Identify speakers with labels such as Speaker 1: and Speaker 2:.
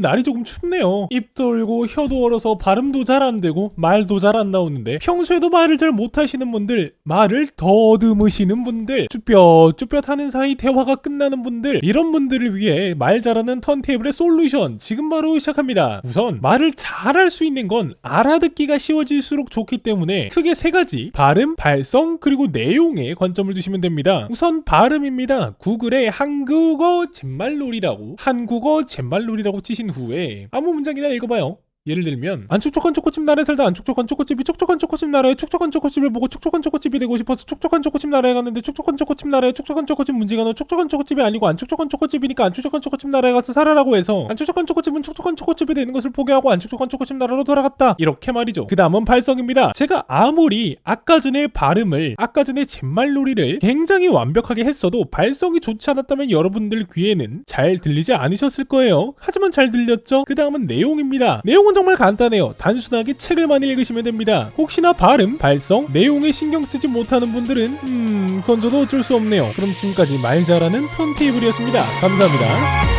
Speaker 1: 날이 조금 춥네요. 입 돌고 혀도 얼어서 발음도 잘 안 되고 말도 잘 안 나오는데 평소에도 말을 잘 못하시는 분들, 말을 더듬으시는 분들, 쭈뼛쭈뼛 하는 사이 대화가 끝나는 분들 이런 분들을 위해 말 잘하는 턴테이블의 솔루션 지금 바로 시작합니다. 우선 말을 잘할 수 있는 건 알아듣기가 쉬워질수록 좋기 때문에 크게 세 가지 발음, 발성 그리고 내용에 관점을 두시면 됩니다. 우선 발음입니다. 구글에 한국어 잿말놀이라고 한국어 잿말 놀이라고 치신 후에 아무 문장이나 읽어봐요. 예를 들면 안 촉촉한 초코칩 나라에 살다 안 촉촉한 초코칩이 촉촉한 초코칩 나라에 촉촉한 초코칩을 보고 촉촉한 초코칩이 되고 싶어서 촉촉한 초코칩 나라에 갔는데 촉촉한 초코칩 나라에 촉촉한 초코칩 문제가 너 촉촉한 초코칩이 아니고 안 촉촉한 초코칩이니까 안 촉촉한 초코칩 나라에 가서 살아라고 해서 안 촉촉한 초코칩은 촉촉한 초코칩이 되는 것을 포기하고 안 촉촉한 초코칩 나라로 돌아갔다. 이렇게 말이죠. 그 다음은 발성입니다. 제가 아무리 아까 전에 발음을 아까 전에 잿말놀이를 굉장히 완벽하게 했어도 발성이 좋지 않았다면 여러분들 귀에는 잘 들리지 않으셨을 거예요. 하지만 잘 들렸죠? 그 다음은 내용입니다. 내용은 정말 간단해요. 단순하게 책을 많이 읽으시면 됩니다. 혹시나 발음 발성 내용에 신경 쓰지 못하는 분들은 음 그건 저도 어쩔 수 없네요. 그럼 지금까지 말 잘하는 턴테이블이었습니다. 감사합니다